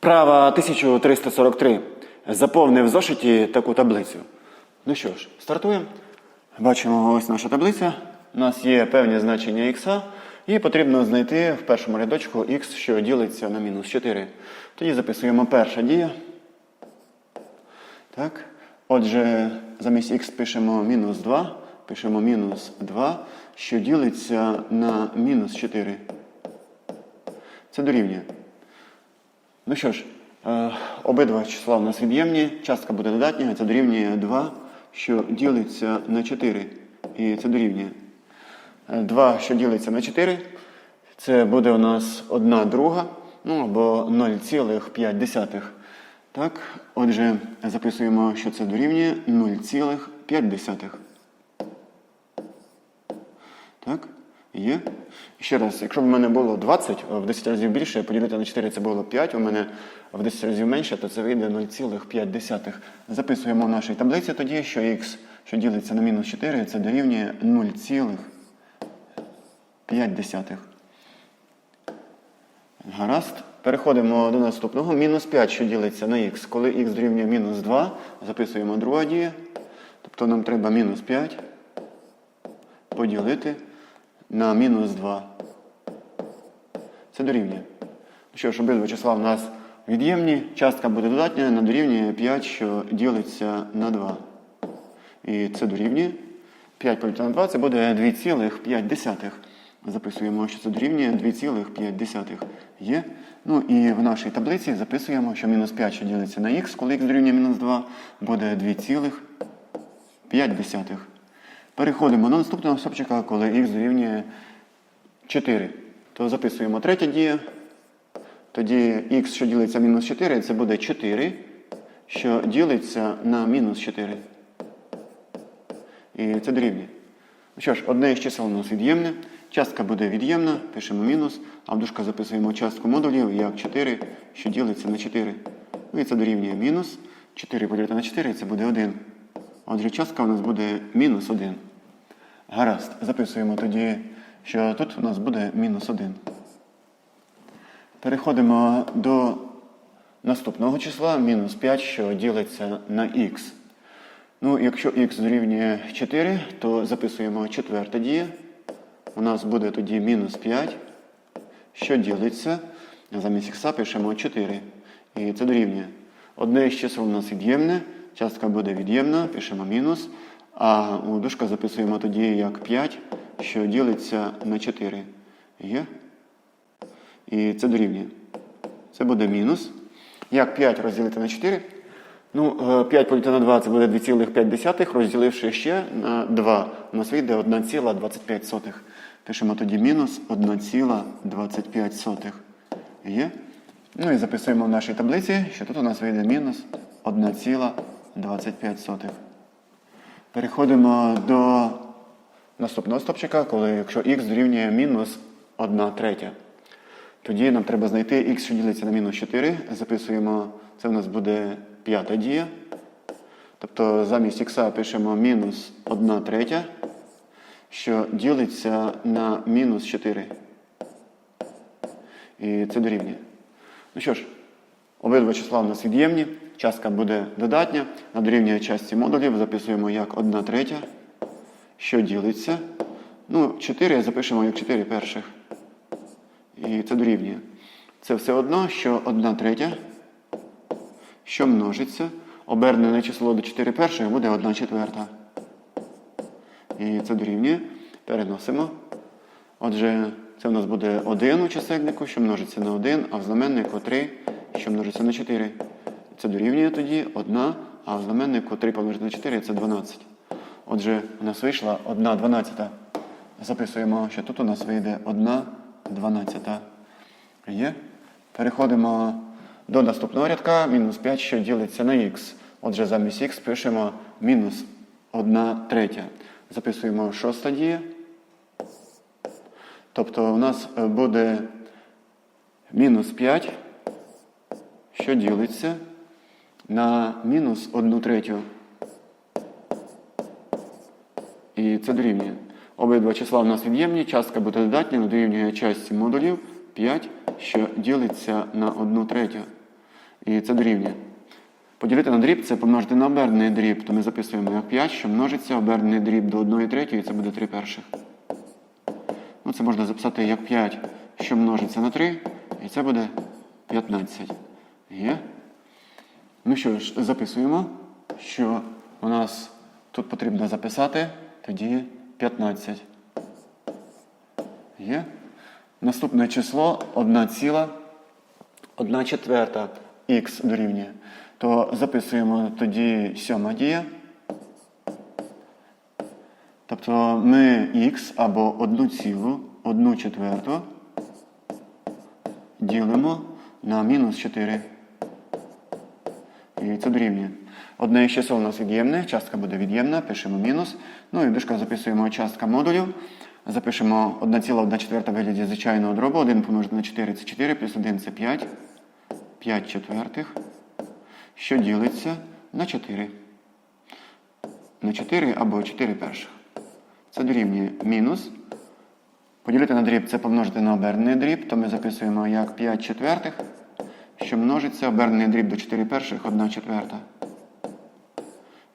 Вправа 1343. Заповни в зошиті таку таблицю. Ну що ж, стартуємо. Бачимо ось наша таблиця. У нас є певні значення х, і потрібно знайти в першому рядочку х, що ділиться на мінус 4. Тоді записуємо перша дія. Так. Отже, замість х пишемо мінус 2, пишемо мінус 2, що ділиться на мінус 4. Це дорівнює. Ну що ж, е, обидва числа у нас від'ємні, частка буде додатня, це дорівнює 2, що ділиться на 4. І це дорівнює. 2, що ділиться на 4, це буде у нас 1 друга, ну або 0,5. Так, отже, записуємо, що це дорівнює 0,5. Так, є. Ще раз, якщо б в мене було 20, в 10 разів більше, поділити на 4 це було 5, у мене в 10 разів менше, то це вийде 0,5. Записуємо в нашій таблиці тоді, що х, що ділиться на мінус 4, це дорівнює 0,5. Гаразд. Переходимо до наступного. Мінус 5, що ділиться на х. Коли х дорівнює мінус 2, записуємо друга дія. Тобто нам треба мінус 5 поділити на мінус 2. Це дорівнює. Що ж, обидва числа в нас від'ємні. Частка буде додатня, на дорівнює 5, що ділиться на 2. І це дорівнює. 5 поділити на 2 це буде 2,5. Записуємо, що це дорівнює 2,5. Є. Ну і в нашій таблиці записуємо, що мінус 5, що ділиться на х, коли х дорівнює мінус 2, буде 2,5. Переходимо до наступного стопчика, коли х дорівнює 4. То записуємо третя дія. Тоді х, що ділиться мінус 4, це буде 4, що ділиться на мінус 4. І це дорівнює. Ну що ж, одне із чисел у нас від'ємне. Частка буде від'ємна, пишемо мінус, а в дужках записуємо частку модулів як 4, що ділиться на 4. Ну і це дорівнює мінус. 4 поділити на 4 це буде 1. Отже, частка у нас буде мінус 1. Гаразд. Записуємо тоді, що тут у нас буде мінус 1. Переходимо до наступного числа, мінус 5, що ділиться на х. Ну, якщо х дорівнює 4, то записуємо четверта дія. У нас буде тоді мінус 5, що ділиться. Замість х пишемо 4. І це дорівнює. Одне із чисел у нас від'ємне, частка буде від'ємна, пишемо мінус. А у записуємо тоді як 5, що ділиться на 4. Є? І це дорівнює. Це буде мінус. Як 5 розділити на 4? Ну, 5 поділити на 2 це буде 2,5, розділивши ще на 2, у нас вийде 1,25. Пишемо тоді мінус 1,25. Є? Ну і записуємо в нашій таблиці, що тут у нас вийде мінус 1,25. Переходимо до наступного стопчика, коли якщо х дорівнює мінус 1 третя. Тоді нам треба знайти х, що ділиться на мінус 4. Записуємо, це в нас буде п'ята дія. Тобто замість х пишемо мінус 1 третя, що ділиться на мінус 4. І це дорівнює. Ну що ж, обидва числа у нас від'ємні. Частка буде додатня. На дорівнює частці модулів записуємо як 1 третя, що ділиться. Ну, 4 запишемо як 4 перших. І це дорівнює. Це все одно, що 1 третя, що множиться. Обернене число до 4 перших буде 1 четверта. І це дорівнює. Переносимо. Отже, це в нас буде 1 у чисельнику, що множиться на 1, а в знаменнику 3, що множиться на 4. Це дорівнює тоді 1, а в знаменнику 3 помножити на 4 це 12. Отже, у нас вийшла 1 дванадцята. Записуємо, що тут у нас вийде 1 дванадцята. Є. Переходимо до наступного рядка. Мінус 5, що ділиться на х. Отже, замість х пишемо мінус 1 третя. Записуємо шоста дія. Тобто у нас буде мінус 5, що ділиться на мінус 1 третю. І це дорівнює. Обидва числа у нас від'ємні, частка буде додатня, дорівнює частці модулів 5, що ділиться на 1 третю. І це дорівнює. Поділити на дріб це помножити на обернений дріб, то ми записуємо як 5, що множиться обернений дріб до 1 третьої, і це буде 3 перших. Ну, це можна записати як 5, що множиться на 3, і це буде 15. Є? Ну що ж, записуємо, що у нас тут потрібно записати тоді 15. Є? Наступне число 1 ціла, 1 четверта х дорівнює. То записуємо тоді сьома дія. Тобто ми х або 1 цілу, 1 четверту ділимо на мінус 4. І це дорівнює. Одне із чисел у нас від'ємне, частка буде від'ємна, пишемо мінус. Ну і в записуємо частка модулів. Запишемо 1,1 четверта в вигляді звичайного дробу. 1 помножити на 4 це 4, плюс 1 це 5. 5 четвертих. Що ділиться на 4. На 4 або 4 перших. Це дорівнює мінус. Поділити на дріб це помножити на обернений дріб, то ми записуємо як 5 четвертих, що множиться обернений дріб до 4 перших, 1 четверта.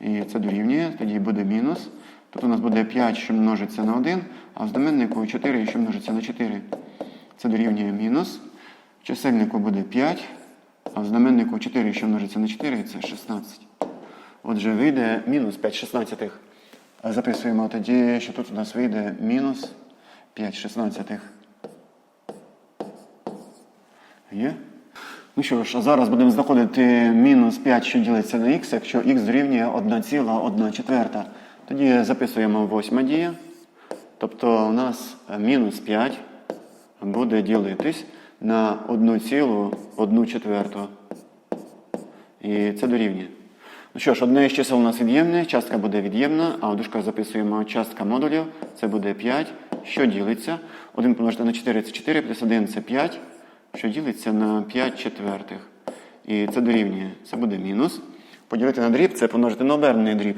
І це дорівнює, тоді буде мінус. Тут у нас буде 5, що множиться на 1, а в знаменнику 4, що множиться на 4. Це дорівнює мінус. В чисельнику буде 5, а в знаменнику 4, що множиться на 4, це 16. Отже, вийде мінус 5 шістнадцятих. Записуємо тоді, що тут у нас вийде мінус 5 шістнадцятих. Є? Ну що ж, а зараз будемо знаходити мінус 5, що ділиться на х, якщо х дорівнює 1,1 четверта. Тоді записуємо восьма дія. Тобто у нас мінус 5 буде ділитись на 1,1 четверту. І це дорівнює. Ну що ж, одне із чисел у нас від'ємне, частка буде від'ємна, а в дужках записуємо частка модулів, це буде 5, що ділиться. 1 помножити на 4 це 4, плюс 1 це 5, що ділиться на 5 четвертих. І це дорівнює. Це буде мінус. Поділити на дріб це помножити на обернений дріб.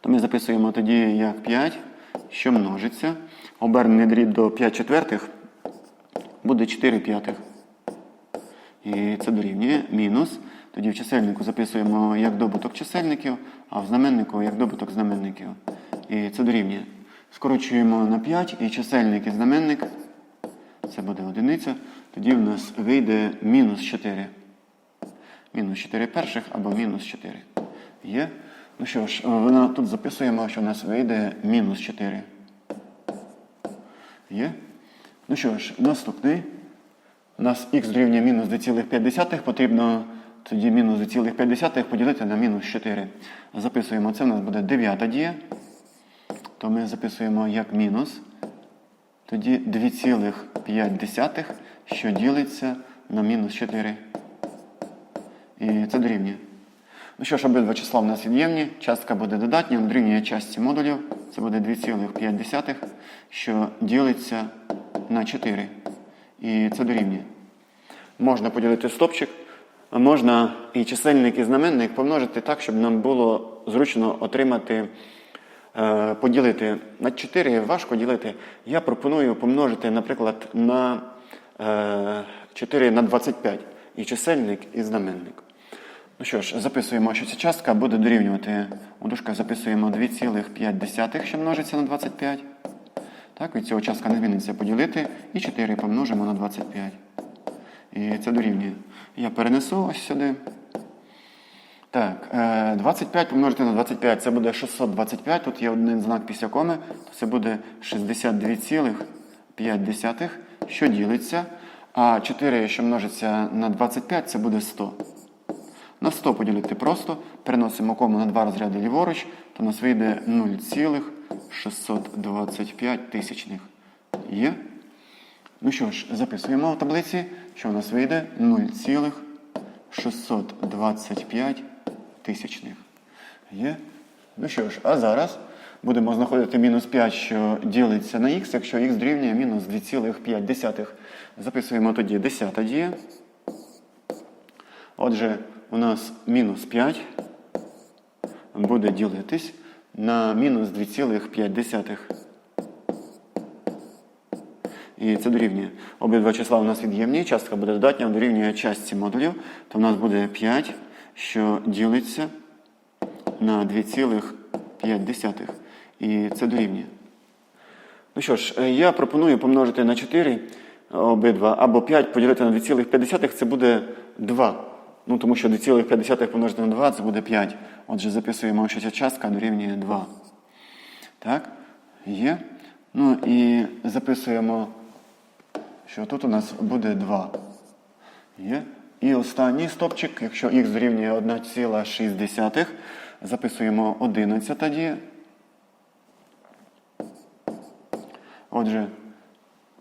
То ми записуємо тоді як 5, що множиться. Обернений дріб до 5 четвертих буде 4 п'ятих. І це дорівнює мінус. Тоді в чисельнику записуємо як добуток чисельників, а в знаменнику як добуток знаменників. І це дорівнює. Скорочуємо на 5 і чисельник і знаменник. Це буде одиниця. Тоді в нас вийде мінус 4. Мінус 4 перших або мінус 4. Є? Ну що ж, вона тут записуємо, що в нас вийде мінус 4. Є? Ну що ж, наступний. У нас х дорівнює мінус 2,5, потрібно тоді мінус 2,5 поділити на мінус 4. Записуємо це, у нас буде 9 дія. То ми записуємо як мінус. Тоді 2,5, що ділиться на мінус 4. І це дорівнює. Ну що ж, обидва числа в нас від'ємні, частка буде додатня, дорівнює частці модулів. Це буде 2,5, що ділиться на 4. І це дорівнює. Можна поділити стопчик, а можна і чисельник, і знаменник помножити так, щоб нам було зручно отримати, поділити на 4 важко ділити. Я пропоную помножити, наприклад, на е, 4 на 25 і чисельник, і знаменник. Ну що ж, записуємо, що ця частка буде дорівнювати. У дужках записуємо 2,5, що множиться на 25. Так, від цього частка не зміниться поділити. І 4 помножимо на 25. І це дорівнює. Я перенесу ось сюди. Так, е, 25 помножити на 25 це буде 625. Тут є один знак після коми, це буде 62,5, що ділиться. А 4, що множиться на 25, це буде 100. На 100 поділити просто. Переносимо кому на два розряди ліворуч, то нас вийде 0,625 тисячних. Є? Ну що ж, записуємо в таблиці, що у нас вийде 0,625 тисячних. Є? Ну що ж, а зараз будемо знаходити мінус 5, що ділиться на х, якщо х дорівнює мінус 2,5. Записуємо тоді 10 дія. Отже, у нас мінус 5 буде ділитись на мінус 2,5. І це дорівнює. Обидва числа у нас від'ємні, частка буде додатня, дорівнює частці модулів, то в нас буде 5, що ділиться на 2,5. І це дорівнює. Ну що ж, е, я пропоную помножити на 4 обидва, або 5 поділити на 2,5, це буде 2. Ну, тому що 2,5 помножити на 2 це буде 5. Отже, записуємо, що ця частка дорівнює 2. Так, є. Ну і записуємо, що тут у нас буде 2. Є. І останній стопчик, якщо х дорівнює 1,6, записуємо 11 тоді. Отже,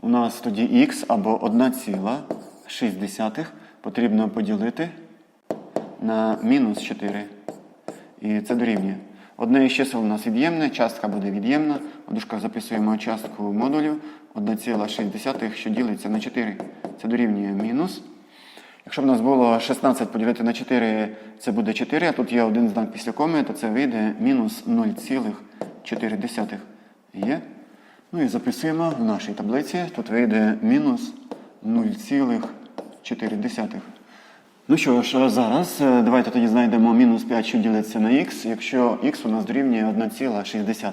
у нас тоді х або 1,6 потрібно поділити на мінус 4. І це дорівнює. Одне із чисел у нас від'ємне, частка буде від'ємна. У записуємо частку модулів 1,6, що ділиться на 4. Це дорівнює мінус. Якщо б нас було 16 поділити на 4, це буде 4, а тут є один знак після коми, то це вийде мінус 0,4. Є? Ну і записуємо в нашій таблиці. Тут вийде мінус 0,4. Ну що ж, зараз е, давайте тоді знайдемо мінус 5, що ділиться на х, якщо х у нас дорівнює 1,6.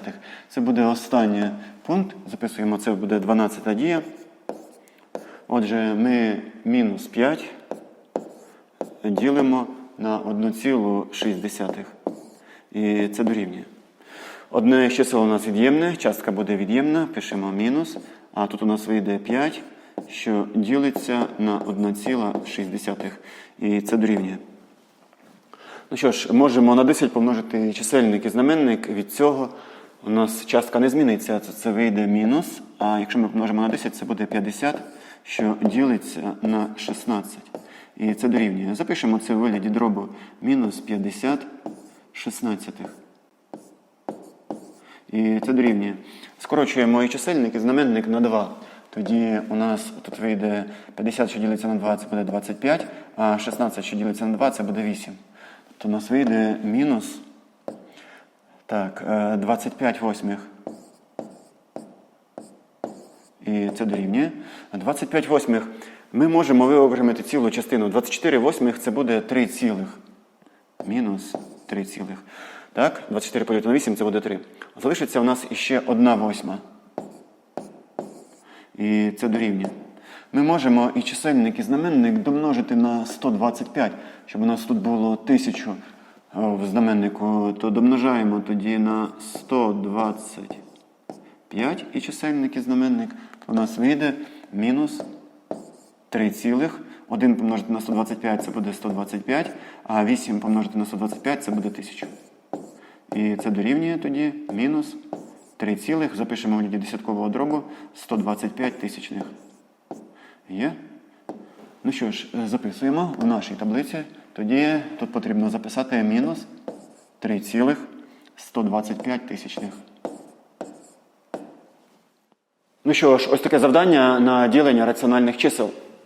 Це буде останній пункт. Записуємо, це буде 12 дія. Отже, ми мінус 5 ділимо на 1,6. І це дорівнює. Одне з чисел у нас від'ємне, частка буде від'ємна, пишемо мінус. А тут у нас вийде 5, що ділиться на 1,6. І це дорівнює. Ну що ж, можемо на 10 помножити чисельник і знаменник. Від цього у нас частка не зміниться, це, це вийде мінус. А якщо ми помножимо на 10, це буде 50, що ділиться на 16. І це дорівнює. Запишемо це в вигляді дробу мінус 50 шістнадцятих. І це дорівнює. Скорочуємо і чисельник, і знаменник на 2. Тоді у нас тут вийде 50, що ділиться на 2, це буде 25, а 16, що ділиться на 2, це буде 8. Тобто у нас вийде мінус так, е, 25 восьмих. І це дорівнює. 25 восьмих ми можемо виокремити цілу частину. 24 восьмих це буде 3 цілих. Мінус 3 цілих. Так, 24 поділити на 8 це буде 3. Залишиться у нас іще 1 восьма. І це дорівнює. Ми можемо і чисельник, і знаменник домножити на 125, щоб у нас тут було 1000 в знаменнику, то домножаємо тоді на 125 і чисельник, і знаменник. У нас вийде мінус 3 цілих. 1 помножити на 125 це буде 125, а 8 помножити на 125 це буде 1000. І це дорівнює тоді мінус 3 цілих. Запишемо в десяткового дробу 125 тисячних. Є? Ну що ж, записуємо в нашій таблиці. Тоді тут потрібно записати мінус 3,125 тисячних. Ну що ж, ось таке завдання на ділення раціональних чисел.